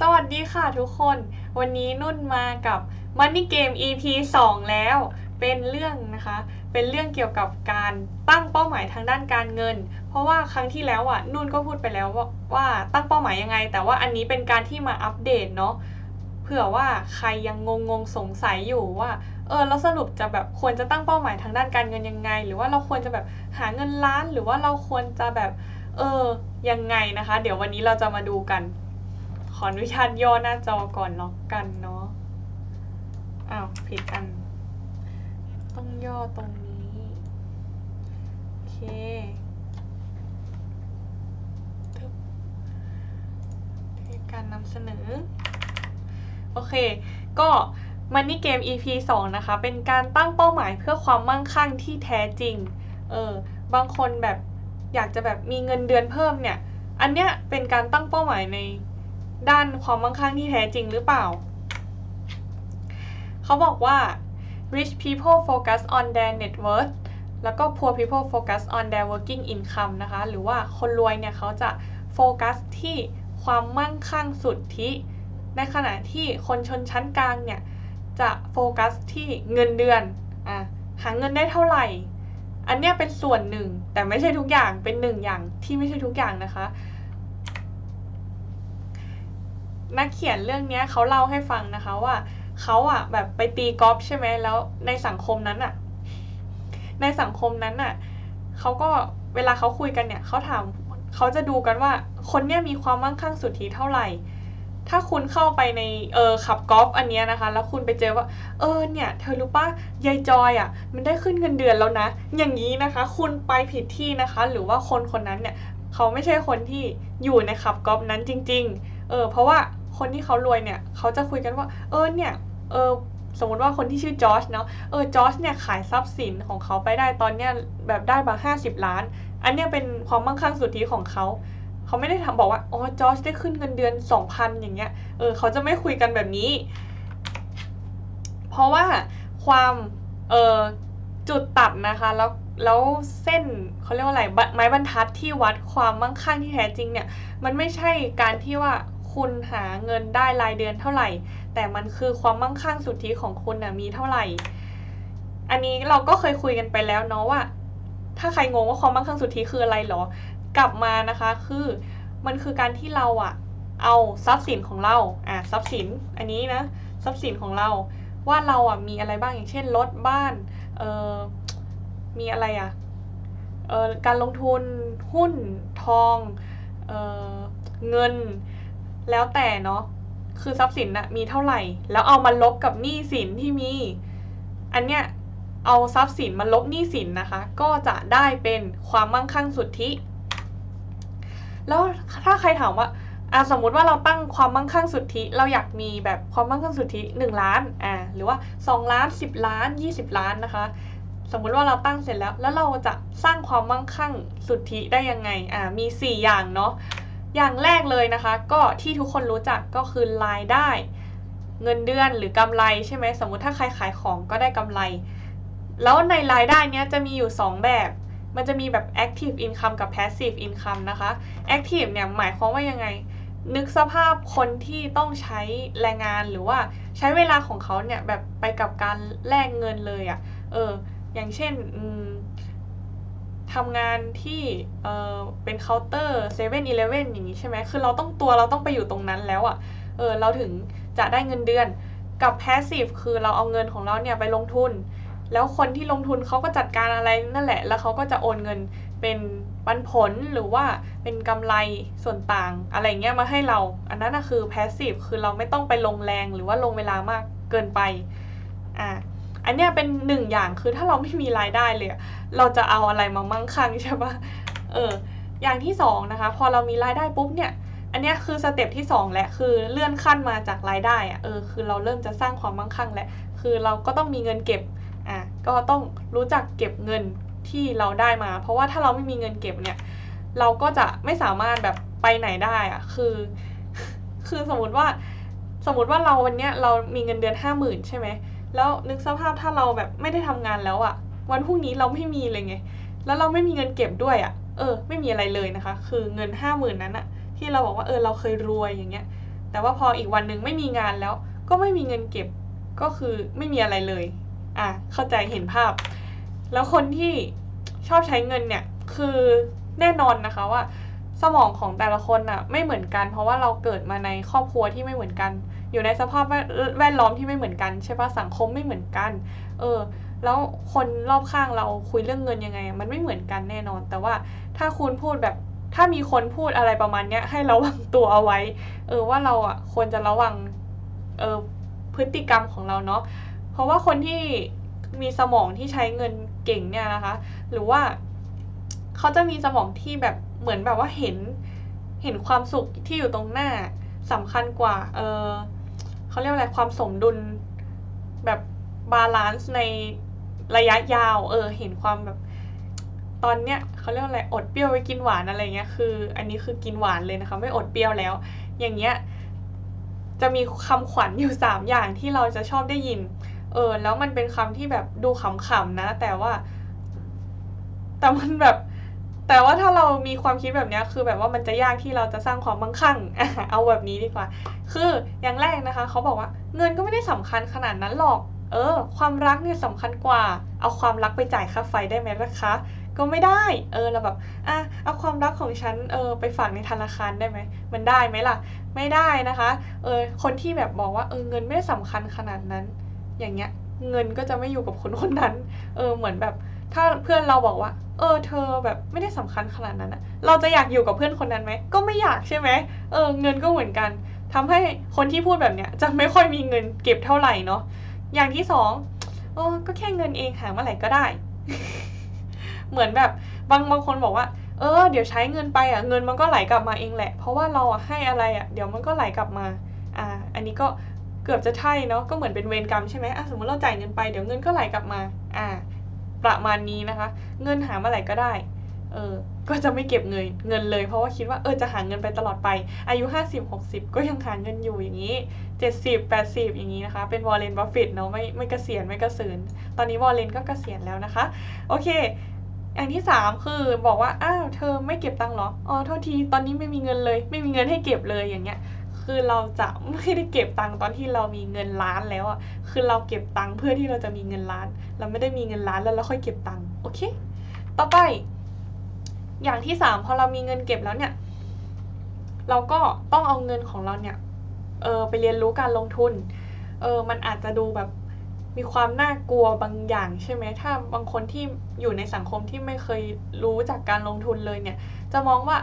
สวัสดีค่ะทุกคน วันนี้นุ่นมากับ Money Game EP 2 แล้ว เป็นเรื่องนะคะ เป็นเรื่องเกี่ยวกับการตั้งเป้าหมายทางด้านการเงิน เพราะว่าครั้งที่แล้วอะนุ่นก็พูดไปแล้วว่าว่าตั้งเป้าหมายยังไง แต่ว่าอันนี้เป็นการที่มาอัปเดตเนาะเผื่อว่าใครยังงงงๆสงสัยอยู่ว่าเออแล้วสรุปจะแบบควรจะตั้งเป้าหมายทางด้านการเงินยังไง หรือว่าเราควรจะแบบหาเงินล้าน หรือว่าเราควรจะแบบเออยังไงนะคะ เดี๋ยววันนี้เราจะมาดูกัน ออนุญาตย่อหน้าจอก่อนเนาะกันเนาะ อ้าวผิดอัน ต้องย่อตรงนี้ โอเคการนำเสนอ โอเค ก็ Money Game EP 2 นะคะ เป็นการตั้งเป้าหมายเพื่อความมั่งคั่งที่แท้จริง เออ บางคนแบบอยากจะแบบมีเงินเดือนเพิ่มเนี่ย อันเนี้ยเป็นการตั้งเป้าหมายใน ด้านความมั่งคั่งที่แท้จริงหรือเปล่า เขาบอกว่า rich people focus on their net worth แล้วก็ poor people focus on their working income นะคะ หรือว่าคนรวยเนี่ยเขาจะโฟกัสที่ความมั่งคั่งสุทธิ ในขณะที่คนชนชั้นกลางเนี่ย จะโฟกัสที่เงินเดือนอะหาเงินได้เท่าไหร่ อันเนี้ยเป็นส่วนหนึ่ง แต่ไม่ใช่ทุกอย่างเป็นหนึ่งอย่างที่ไม่ใช่ทุกอย่างนะคะ นักเขียนเรื่องเนี้ยเขาเล่าให้ฟังนะคะว่าเขาอะ แบบไปตีกอล์ฟใช่ไหมแล้วในสังคมนั้นอะ ในสังคมนั้นอะเขาก็เวลาเขาคุยกันเนี่ยเขาถามเขาจะดูกันว่า คนเนี้ยมีความมั่งคั่งสุทธิเท่าไหร่ ถ้าคุณเข้าไปในเออขับกอล์ฟอันเนี้ยนะคะ แล้วคุณไปเจอว่า เออเนี่ย เธอรู้ปะยายจอยอะ มันได้ขึ้นเงินเดือนแล้วนะ อย่างนี้นะคะ คุณไปผิดที่นะคะ หรือว่าคนคนนั้นเนี่ยเขาไม่ใช่คนที่อยู่ในขับกอล์ฟนั้นจริง ๆ เออ เพราะว่า คนที่เขารวยเนี่ยเขาจะคุยกันว่า เออเนี่ยเออสมมติว่าคนที่ชื่อจอร์จเนาะเออจอร์จเนี่ยขายทรัพย์สินของเขาไปได้ตอนเนี้ยแบบได้มาห้าสิบล้าน อันเนี้ยเป็นความมั่งคั่งสุทธิของเขาเขาไม่ได้ทำบอกว่าอ๋อจอร์จได้ขึ้นเงินเดือนสองพันอย่างเงี้ยเออเขาจะไม่คุยกันแบบนี้ เพราะว่าความเออจุดตัดนะคะแล้วแล้วเส้นเขาเรียกว่าอะไรบไม้บรรทัดที่วัดความมั่งคั่งที่แท้จริงเนี่ย มันไม่ใช่การที่ว่า คุณหาเงินได้รายเดือนเท่าไหร่ แต่มันคือความมั่งคั่งสุทธิของคุณนะมีเท่าไหร่ อันนี้เราก็เคยคุยกันไปแล้วเนาะว่า ถ้าใครงงว่าความมั่งคั่งสุทธิคืออะไรหรอ กลับมานะคะคือมันคือการที่เราอะเอาทรัพย์สินของเราอะทรัพย์สินอันนี้นะทรัพย์สินของเราว่าเราอะมีอะไรบ้างอย่างเช่นรถบ้านเออมีอะไรอะเออการลงทุนหุ้นทองเออเงิน แล้วแต่เนาะคือทรัพย์สินอะมีเท่าไหร่ แล้วเอามาลบกับหนี้สินที่มี อันเนี้ยเอาทรัพย์สินมาลบหนี้สินนะคะ ก็จะได้เป็นความมั่งคั่งสุทธิ แล้วถ้าใครถามว่าอะสมมุติว่าเราตั้งความมั่งคั่งสุทธิ เราอยากมีแบบความมั่งคั่งสุทธิ 1 ล้านอ่าหรือว่า 2 ล้าน 10 ล้าน 20 ล้านนะคะ สมมุติว่าเราตั้งเสร็จแล้ว แล้วเราจะสร้างความมั่งคั่งสุทธิได้ยังไงอ่ามี 4 อย่างเนาะ อย่างแรกเลยนะคะ ก็ที่ทุกคนรู้จักก็คือรายได้ เงินเดือนหรือกำไรใช่ไหมสมมุติถ้าใครขายของก็ได้กำไร แล้วในรายได้เนี้ยจะมีอยู่ 2 แบบ มันจะมีแบบ active income กับ passive income นะคะ active เนี่ยหมายความว่ายังไง นึกสภาพคนที่ต้องใช้แรงงานหรือว่าใช้เวลาของเขาเนี่ยแบบไปกับการแลกเงินเลยอะ่ะเอออย่างเช่นอืม ทำงานที่เออเป็นเคาน์เตอร์เซเว่นอีเลฟเว่นอย่างนี้ใช่ไหมคือเราต้องตัวเราต้องไปอยู่ตรงนั้นแล้วอะ่ะเออเราถึงจะได้เงินเดือนกับ passive คือเราเอาเงินของเราเนี่ยไปลงทุน แล้วคนที่ลงทุนเขาก็จัดการอะไรนั่นแหละ แล้วเขาก็จะโอนเงินเป็นปันผลหรือว่าเป็นกำไรส่วนต่างอะไรเงี้ยมาให้เรา อันนั้นนะคือ passive คือเราไม่ต้องไปลงแรงหรือว่าลงเวลามากเกินไปอ่า อันเนี้ยเป็นหนึ่งอย่างคือถ้าเราไม่มีรายได้เลย เราจะเอาอะไรมามั่งคั่งใช่ปะเออ อย่างที่สองนะคะ พอเรามีรายได้ปุ๊บเนี่ย อันเนี้ยคือสเต็ปที่สองแหละคือเลื่อนขั้นมาจากรายได้อะเออคือเราเริ่มจะสร้างความมั่งคั่งแล้วคือเราก็ต้องมีเงินเก็บอะก็ต้องรู้จักเก็บเงินที่เราได้มา เพราะว่าถ้าเราไม่มีเงินเก็บเนี่ย เราก็จะไม่สามารถแบบไปไหนได้อะคือ คือสมมติว่า สมมติว่าเราวันเนี้ยเรามีเงินเดือนห้าหมื่นใช่ไหม แล้วนึกสภาพถ้าเราแบบไม่ได้ทำงานแล้วอะวันพรุ่งนี้เราไม่มีเลยไง แล้วเราไม่มีเงินเก็บด้วยอะเออ ไม่มีอะไรเลยนะคะ คือเงินห้าหมื่นนั้นอะที่เราบอกว่าเออเราเคยรวยอย่างเงี้ย แต่ว่าพออีกวันหนึ่งไม่มีงานแล้ว ก็ไม่มีเงินเก็บ ก็คือไม่มีอะไรเลย อะเข้าใจเห็นภาพ แล้วคนที่ชอบใช้เงินเนี่ย คือแน่นอนนะคะว่า สมองของแต่ละคนอะไม่เหมือนกัน เพราะว่าเราเกิดมาในครอบครัวที่ไม่เหมือนกัน อยู่ในสภาพแวดล้อมที่ไม่เหมือนกันใช่ปะสังคมไม่เหมือนกัน เออ แล้วคนรอบข้างเราคุยเรื่องเงินยังไง มันไม่เหมือนกันแน่นอน แต่ว่าถ้าคุณพูดแบบถ้ามีคนพูดอะไรประมาณเนี้ยให้ระวังตัวเอาไว้ เออว่าเราอะควรจะระวังเออพฤติกรรมของเราเนาะเพราะว่าคนที่มีสมองที่ใช้เงินเก่งเนี่ยนะคะ หรือว่าเขาจะมีสมองที่แบบเหมือนแบบว่าเห็นเห็นความสุขที่อยู่ตรงหน้าสำคัญกว่า เออ เขาเรียกอะไรความสมดุลแบบบาลานซ์ในระยะยาว เออ เห็นความแบบ ตอนเนี้ยเขาเรียกอะไรอดเปรี้ยวไว้กินหวานอะไรเงี้ยคือ อันนี้คือกินหวานเลยนะคะไม่อดเปรี้ยวแล้ว อย่างเงี้ยจะมีคำขวัญอยู่สามอย่างที่เราจะชอบได้ยิน เออ แล้วมันเป็นคำที่แบบดูขำๆนะ แต่ว่า แต่มันแบบ แต่ว่าถ้าเรามีความคิดแบบนี้คือแบบว่ามันจะยากที่เราจะสร้างความมั่งคั่ง เอาแบบนี้ดีกว่า คืออย่างแรกนะคะเขาบอกว่าเงินก็ไม่ได้สำคัญขนาดนั้นหรอก เออ ความรักเนี่ยสำคัญกว่า เอาความรักไปจ่ายค่าไฟได้ไหมล่ะคะก็ไม่ได้ เออเราแบบอะเอาความรักของฉัน เออ ไปฝากในธนาคารได้ไหม มันได้ไหมล่ะ ไม่ได้นะคะ เออ คนที่แบบบอกว่า เออ เงินไม่ได้สำคัญขนาดนั้น อย่างเงี้ย เงินก็จะไม่อยู่กับคนคนนั้น เออ เหมือนแบบ ถ้าเพื่อนเราบอกว่า เออ เธอแบบไม่ได้สำคัญขนาดนั้นอะเราจะอยากอยู่กับเพื่อนคนนั้นไหม ก็ไม่อยากใช่ไหมเออ เงินก็เหมือนกันทำให้คนที่พูดแบบเนี้ยจะไม่ค่อยมีเงินเก็บเท่าไหร่เนาะ อย่างที่สองเออก็แค่เงินเองหาเมื่อไหร่ก็ได้ เหมือนแบบบางบางคนบอกว่า เออ เดี๋ยวใช้เงินไปอะ เงินมันก็ไหลกลับมาเองแหละ เพราะว่าเราอะให้อะไรอะ เดี๋ยวมันก็ไหลกลับมา อ่า อันนี้ก็เกือบจะใช่เนาะ ก็เหมือนเป็นเวรกรรมใช่ไหมอะสมมติเราจ่ายเงินไป เดี๋ยวเงินก็ไหลกลับมา อ่า ประมาณนี้นะคะ เงินหาเมื่อไหร่ก็ได้ เออ ก็จะไม่เก็บเงินเงินเลย เพราะว่าคิดว่าเออจะหาเงินไปตลอดไป อายุห้าสิบหกสิบก็ยังหาเงินอยู่อย่างนี้เจ็ดสิบแปดสิบอย่างนี้นะคะ เป็นวอลเลนบัฟเฟตเนาะไม่ไม่เกษียณไม่เกษียณตอนนี้วอลเลนก็เกษียณแล้วนะคะ โอเคอย่างที่สามคือบอกว่า อ้าว เธอไม่เก็บตังค์หรอ อ๋อ โทษที ตอนนี้ไม่มีเงินเลย ไม่มีเงินให้เก็บเลยอย่างเงี้ย คือเราจะไม่ได้เก็บตังค์ตอนที่เรามีเงินล้านแล้วอะคือเราเก็บตังค์เพื่อที่เราจะมีเงินล้าน เราไม่ได้มีเงินล้านแล้วเราค่อยเก็บตังค์โอเค ต่อไป อย่างที่สามพอเรามีเงินเก็บแล้วเนี่ย เราก็ต้องเอาเงินของเราเนี่ยเออไปเรียนรู้การลงทุนเออมันอาจจะดูแบบมีความน่ากลัวบางอย่างใช่ไหมถ้าบางคนที่อยู่ในสังคมที่ไม่เคยรู้จากการลงทุนเลยเนี่ย จะมองว่า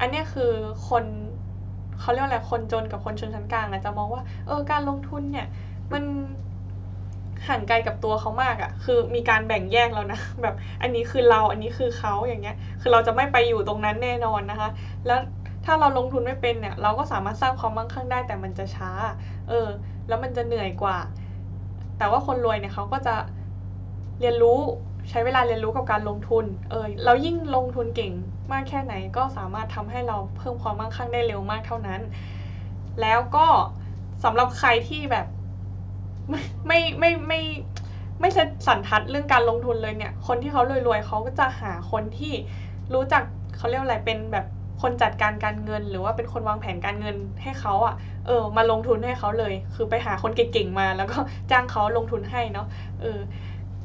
อันเนี้ยคือคน เขาเรียกอะไรคนจนกับคนชนชั้นกลางอะจะมองว่าเออการลงทุนเนี่ย มันห่างไกลกับตัวเขามากอะคือมีการแบ่งแยกแล้วนะ แบบอันนี้คือเราอันนี้คือเขาอย่างเงี้ย คือเราจะไม่ไปอยู่ตรงนั้นแน่นอนนะคะ แล้วถ้าเราลงทุนไม่เป็นเนี่ย เราก็สามารถสร้างความมั่งคั่งได้แต่มันจะช้า เออ แล้วมันจะเหนื่อยกว่า แต่ว่าคนรวยเนี่ยเขาก็จะเรียนรู้ ใช้เวลาเรียนรู้กับการลงทุน เออเรายิ่งลงทุนเก่งมากแค่ไหนก็สามารถทำให้เราเพิ่มความมั่งคั่งได้เร็วมากเท่านั้น แล้วก็สำหรับใครที่แบบไม่ไม่ไม่ไม่ไม่ใช่สันทัดเรื่องการลงทุนเลยเนี่ย คนที่เขารวยๆเขาก็จะหาคนที่รู้จักเขาเรียกอะไรเป็นแบบคนจัดการการเงิน หรือว่าเป็นคนวางแผนการเงินให้เขาอะ เออ มาลงทุนให้เขาเลย คือไปหาคนเก่งๆมา แล้วก็จ้างเขาลงทุนให้เนาะเออ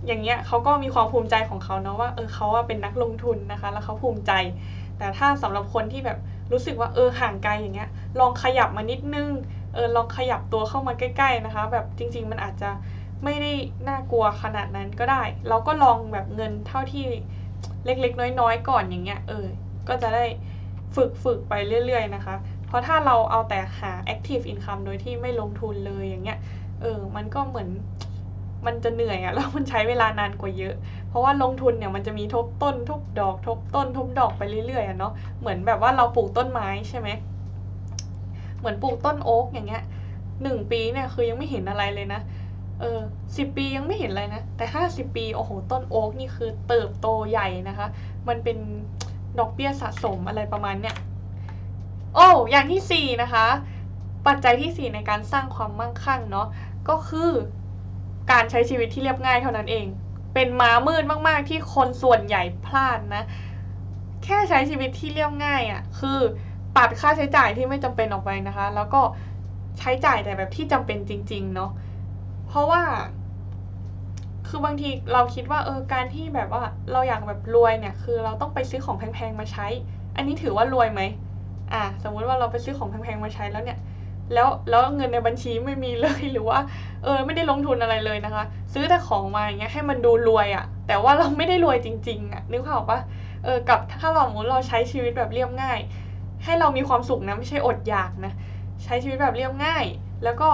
อย่างเงี้ยเขาก็มีความภูมิใจของเขาเนาะว่าเออเขาเป็นนักลงทุนนะคะ แล้วเขาภูมิใจ แต่ถ้าสำหรับคนที่แบบรู้สึกว่าเออห่างไกลอย่างเงี้ย ลองขยับมานิดนึงเออลองขยับตัวเข้ามาใกล้ ๆนะคะ แบบจริง ๆ มันอาจจะไม่ได้น่ากลัวขนาดนั้นก็ได้ เราก็ลองแบบเงินเท่าที่เล็กๆ น้อยๆ ก่อนอย่างเงี้ยเออก็จะได้ฝึกฝึกไปเรื่อย ๆ นะคะ เพราะถ้าเราเอาแต่หา active income โดยที่ไม่ลงทุนเลยอย่างเงี้ย เออ มันก็เหมือน มันจะเหนื่อยอะแล้วมันใช้เวลานานกว่าเยอะ เพราะว่าลงทุนเนี่ยมันจะมีทบต้นทบดอกทบต้นทบดอกไปเรื่อยๆอะเนาะเหมือนแบบว่าเราปลูกต้นไม้ใช่ไหมเหมือนปลูกต้นโอ๊กอย่างเงี้ยหนึ่งปีเนี่ยคือยังไม่เห็นอะไรเลยนะเออสิบปียังไม่เห็นอะไรนะ แต่ห้าสิบปีโอ้โหต้นโอ๊กนี่คือเติบโตใหญ่นะคะ มันเป็นดอกเบี้ยสะสมอะไรประมาณเนี้ยโอ้อย่างที่สี่นะคะ ปัจจัยที่สี่ในการสร้างความมั่งคั่งเนาะก็คือ การใช้ชีวิตที่เรียบง่ายเท่านั้นเอง เป็นม้ามืดมากๆที่คนส่วนใหญ่พลาดนะ แค่ใช้ชีวิตที่เรียบง่ายอะ่ะ คือตัดค่าใช้จ่ายที่ไม่จำเป็นออกไปนะคะ แล้วก็ใช้จ่ายแต่แบบที่จำเป็นจริง ๆ เนาะ เพราะว่า คือบางทีเราคิดว่าเออการที่แบบว่าเราอยากแบบรวยเนี่ย คือเราต้องไปซื้อของแพงๆมาใช้ อันนี้ถือว่ารวยไหมอะสมมุติว่าเราไปซื้อของแพงๆมาใช้แล้วเนี่ย แล้วแล้วเงินในบัญชีไม่มีเลยหรือว่า เออไม่ได้ลงทุนอะไรเลยนะคะ ซื้อแต่ของมาอย่างเงี้ยให้มันดูรวยอะ่ะ แต่ว่าเราไม่ได้รวยจริงๆอะ่ะนึกภาพออกปะเออกับถ้าเราสมมติเราใช้ชีวิตแบบเรียบง่าย ให้เรามีความสุขนะไม่ใช่อดอยากนะใช้ชีวิตแบบเรียบง่าย แล้วก็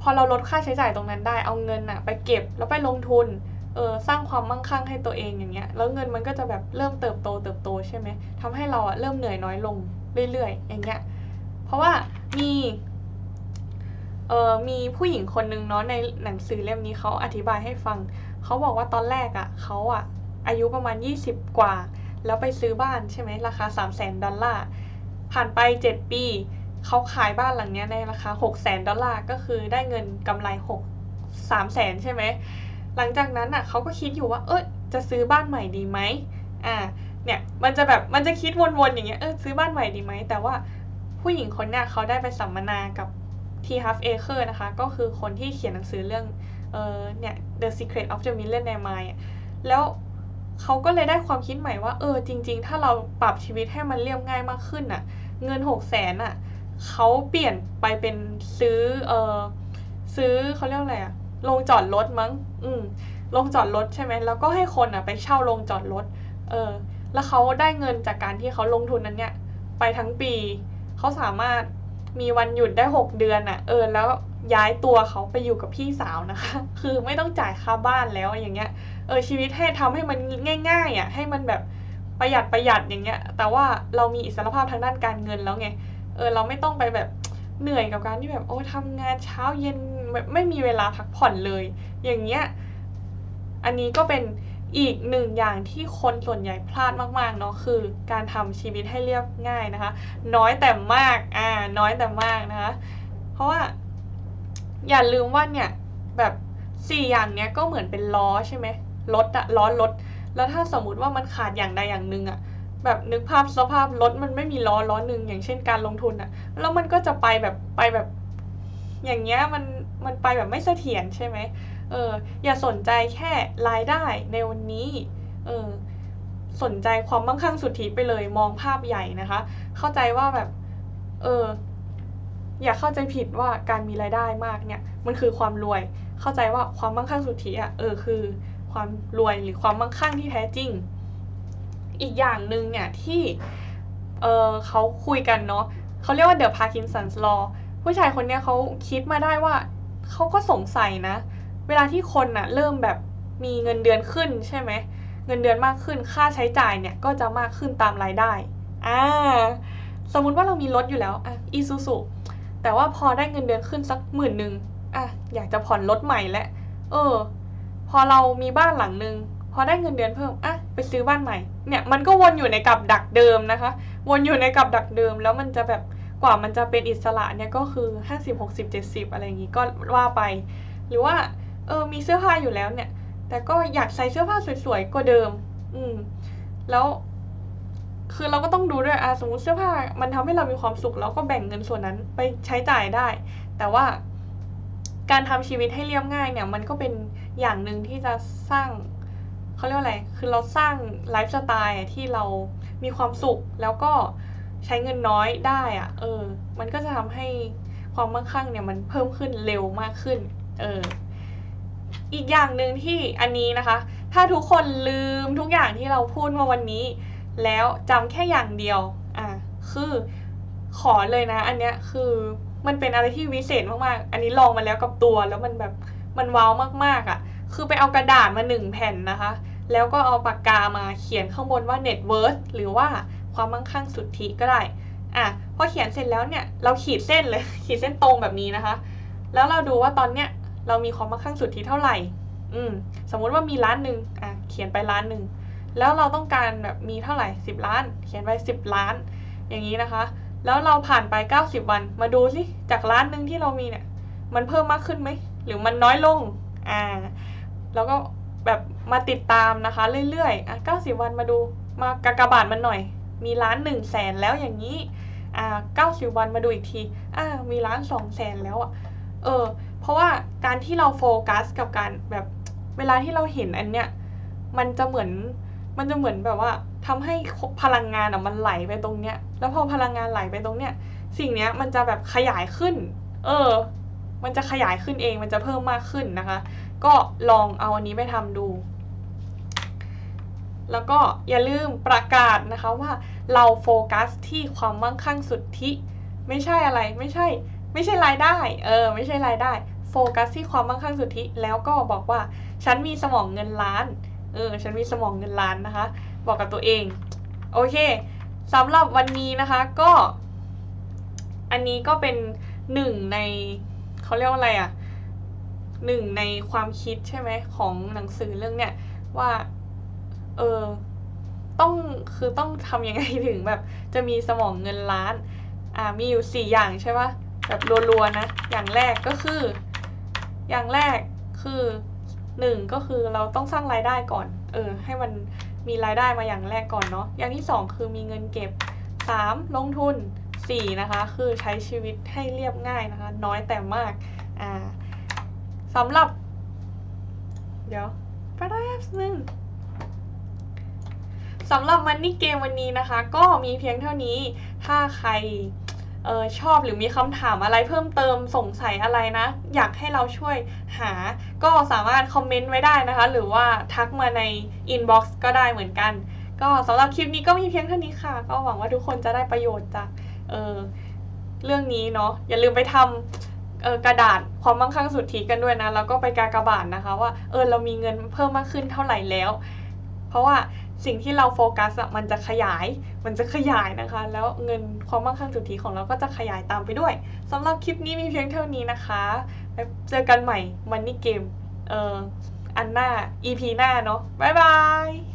พอเราลดค่าใช้จ่ายตรงนั้นได้เอาเงินอะไปเก็บแล้วไปลงทุนเออสร้างความมั่งคั่งให้ตัวเองอย่างเงี้ยแล้วเงินมันก็จะแบบเริ่มเติบโตเติบโตใช่ไหมทำให้เราอะเริ่มเหนื่อยน้อยลงเรื่อยๆ อย่างเงี้ยเพราะว่ามี เออมีผู้หญิงคนนึงเนาะในหนังสือเล่มนี้เขาอธิบายให้ฟัง เขาบอกว่าตอนแรกอะเขาอะอายุประมาณ 20 กว่า แล้วไปซื้อบ้านใช่ไหมราคา 3 0 0แสนดอลลาร์ผ่านไป 7 ปีเขาขายบ้านหลังเนี้ยในราคา 6 0แสนดอลลาร์ก็คือได้เงินกำไร 6 3แสนใช่ไหมหลังจากนั้นอะเขาก็คิดอยู่ว่าเออจะซื้อบ้านใหม่ดีไหมอ่าเนี่ยมันจะแบบมันจะคิดวนๆอย่างเงี้ยเออซื้อบ้านใหม่ดีไหมแต่ว่าผู้หญิงคนเนี้ยเขาได้ไปสัมมนากับ T Half Acre นะคะ ก็คือคนที่เขียนหนังสือเรื่องเออเนี่ย The Secret of the Millionaire Mind อะแล้วเขาก็เลยได้ความคิดใหม่ว่า เออจริง ๆ ถ้าเราปรับชีวิตให้มันเรียบง่ายมากขึ้นอะ เงินหกแสนอะเขาเปลี่ยนไปเป็นซื้อเออซื้อเขาเรียกอะไรอะโรงจอดรถมั้ง อืมโรงจอดรถใช่ไหมแล้วก็ให้คนอะไปเช่าโรงจอดรถ เออ แล้วเขาได้เงินจากการที่เขาลงทุนนั้นเนี่ย ไปทั้งปี เขาสามารถ มีวันหยุดได้หกเดือนอะเออ แล้วย้ายตัวเขาไปอยู่กับพี่สาวนะคะ คือไม่ต้องจ่ายค่าบ้านแล้วอย่างเงี้ย เออชีวิตให้ทำให้มันง่ายๆอะให้มันแบบประหยัดประหยัดอย่างเงี้ย แต่ว่าเรามีอิสรภาพทางด้านการเงินแล้วไง เออ เราไม่ต้องไปแบบเหนื่อยกับการที่แบบโอ้ทำงานเช้าเย็นแบบไม่มีเวลาพักผ่อนเลย อย่างเงี้ย อันนี้ก็เป็น อีกหนึ่งอย่างที่คนส่วนใหญ่พลาดมากๆเนาะคือการทำชีวิตให้เรียบง่ายนะคะ น้อยแต่มากอ่าน้อยแต่มากนะคะเพราะว่า อย่าลืมว่าเนี่ยแบบสี่อย่างเนี้ยก็เหมือนเป็นล้อใช่ไหมรถอะล้อรถแล้วถ้าสมมติว่ามันขาดอย่างใดอย่างหนึ่งอะแบบนึกภาพสภาพรถมันไม่มีล้อล้อหนึ่งอย่างเช่นการลงทุนอะแล้วมันก็จะไปแบบไปแบบ อย่างเงี้ยมันมันไปแบบไม่เสถียรใช่ไหม เอออย่าสนใจแค่รายได้ในวันนี้เออสนใจความมั่งคั่งสุทธิไปเลยมองภาพใหญ่นะคะ เข้าใจว่าแบบเอออย่าเข้าใจผิดว่าการมีรายได้มากเนี่ยมันคือความรวย เข้าใจว่าความมั่งคั่งสุทธิอะเออคือความรวยหรือความมั่งคั่งที่แท้จริง อีกอย่างหนึ่งเนี่ยที่เออเขาคุยกันเนาะเขาเรียกว่า The Parkinson's Law ผู้ชายคนเนี้ยเขาคิดมาได้ว่าเขาก็สงสัยนะ เวลาที่คนน่ะเริ่มแบบมีเงินเดือนขึ้นใช่ไหมเงินเดือนมากขึ้นค่าใช้จ่ายเนี่ยก็จะมากขึ้นตามรายได้อ่าสมมุติว่าเรามีรถอยู่แล้วอะอีซูซูแต่ว่าพอได้เงินเดือนขึ้นสักหมื่นหนึ่งอะอยากจะผ่อนรถใหม่แล้วเออ พอเรามีบ้านหลังหนึ่งพอได้เงินเดือนเพิ่มอะไปซื้อบ้านใหม่ เนี่ยมันก็วนอยู่ในกับดักเดิมนะคะ วนอยู่ในกับดักเดิม แล้วมันจะแบบกว่ามันจะเป็นอิสระเนี่ยก็คือห้าสิบหกสิบเจ็ดสิบอะไรอย่างงี้ก็ว่าไป หรือว่า เออมีเสื้อผ้าอยู่แล้วเนี่ย แต่ก็อยากใส่เสื้อผ้าสวยๆกว่าเดิม อืม แล้วคือเราก็ต้องดูด้วยอะสมมติเสื้อผ้า มันทำให้เรามีความสุขเราก็แบ่งเงินส่วนนั้นไปใช้จ่ายได้ แต่ว่าการทำชีวิตให้เรียบง่ายเนี่ย มันก็เป็นอย่างหนึ่งที่จะสร้างเขาเรียกว่าอะไร คือเราสร้างไลฟ์สไตล์ที่เรามีความสุขแล้วก็ใช้เงินน้อยได้อะเออ มันก็จะทำให้ความมั่งคั่งเนี่ยมันเพิ่มขึ้นเร็วมากขึ้น เออ อีกอย่างหนึ่งที่อันนี้นะคะ ถ้าทุกคนลืมทุกอย่างที่เราพูดมาวันนี้ แล้วจำแค่อย่างเดียวอะคือขอเลยนะ อันเนี้ยคือมันเป็นอะไรที่วิเศษมากๆ อันนี้ลองมาแล้วกับตัวแล้วมันแบบมันว้าวมากๆอะ คือไปเอากระดาษมาหนึ่งแผ่นนะคะ แล้วก็เอาปากกามาเขียนข้างบนว่า net worth หรือว่าความมั่งคั่งสุทธิก็ได้ อะพอเขียนเสร็จแล้วเนี่ยเราขีดเส้นเลย ขีดเส้นตรงแบบนี้นะคะ แล้วเราดูว่าตอนเนี้ย เรามีความมั่งคั่งสุทธิเท่าไหร่ อืม สมมุติว่ามีล้านหนึ่งอะเขียนไปล้านหนึ่ง แล้วเราต้องการแบบมีเท่าไหร่สิบล้าน เขียนไปสิบล้าน อย่างนี้นะคะ แล้วเราผ่านไปเก้าสิบวัน มาดูสิ จากล้านหนึ่งที่เรามีเนี่ย มันเพิ่มมากขึ้นไหม หรือมันน้อยลง อ่า แล้วก็แบบมาติดตามนะคะ เรื่อยๆ อะเก้าสิบวันมาดู มากากบาทมันหน่อย มีล้านหนึ่งแสนแล้วอย่างนี้ อ่า90 วันมาดูอีกที อ่า มีล้านสองแสนแล้วอะ เออ เพราะว่าการที่เราโฟกัสกับการแบบเวลาที่เราเห็นอันเนี้ยมันจะเหมือนมันจะเหมือนแบบว่าทำให้พลังงานอะมันไหลไปตรงเนี้ย แล้วพอพลังงานไหลไปตรงเนี้ย สิ่งเนี้ยมันจะแบบขยายขึ้น เออ มันจะขยายขึ้นเอง มันจะเพิ่มมากขึ้นนะคะ ก็ลองเอาอันนี้ไปทำดู แล้วก็อย่าลืมประกาศนะคะว่าเราโฟกัสที่ความมั่งคั่งสุทธิไม่ใช่อะไร ไม่ใช่ ไม่ใช่รายได้ เออ ไม่ใช่รายได้ โฟกัสที่ความมั่งคั่งสุทธิ แล้วก็บอกว่า ฉันมีสมองเงินล้าน เออ ฉันมีสมองเงินล้านนะคะ บอกกับตัวเอง โอเคสำหรับวันนี้นะคะก็ อันนี้ก็เป็นหนึ่งในเขาเรียกว่าอะไรอะหนึ่งในความคิดใช่ไหมของหนังสือเรื่องเนี้ยว่า เออต้องคือต้องทำยังไงถึงแบบ จะมีสมองเงินล้าน อ่ามีอยู่สี่อย่างใช่ปะแบบรัวๆนะ อย่างแรกก็คือ อย่างแรกคือหนึ่งก็คือเราต้องสร้างรายได้ก่อน เออ ให้มันมีรายได้มาอย่างแรกก่อนเนาะ อย่างที่สองคือมีเงินเก็บสามลงทุนสี่นะคะ คือใช้ชีวิตให้เรียบง่ายนะคะ น้อยแต่มาก อ่าสำหรับ เดี๋ยวแป๊บนึงสำหรับมันนี่เกมวันนี้นะคะ ก็มีเพียงเท่านี้ ถ้าใคร ออชอบหรือมีคำถามอะไรเพิ่มเติมสงสัยอะไรนะ อยากให้เราช่วยหา ก็สามารถคอมเมนต์ไว้ได้นะคะ หรือว่าทักมาในอินบ็อกซ์ก็ได้เหมือนกัน ก็สำหรับคลิปนี้ก็มีเพียงเท่านี้ค่ะ ก็หวังว่าทุกคนจะได้ประโยชน์จากเออเรื่องนี้เนาะอย่าลืมไปทำเออกระดาษความมั่งคั่งสุทธิกันด้วยนะ แล้วก็ไปกากบาทนะคะ ว่าเออเรามีเงินเพิ่มมากขึ้นเท่าไหร่แล้ว เพราะว่า สิ่งที่เราโฟกัสอะมันจะขยาย มันจะขยายนะคะ แล้วเงินความมั่งคั่งสุทธิของเราก็จะขยายตามไปด้วยสำหรับคลิปนี้มีเพียงเท่านี้นะคะแล้วเจอกันใหม่มันนี่เกมเอ่ออันหน้า EP หน้าเนาะบ๊ายบาย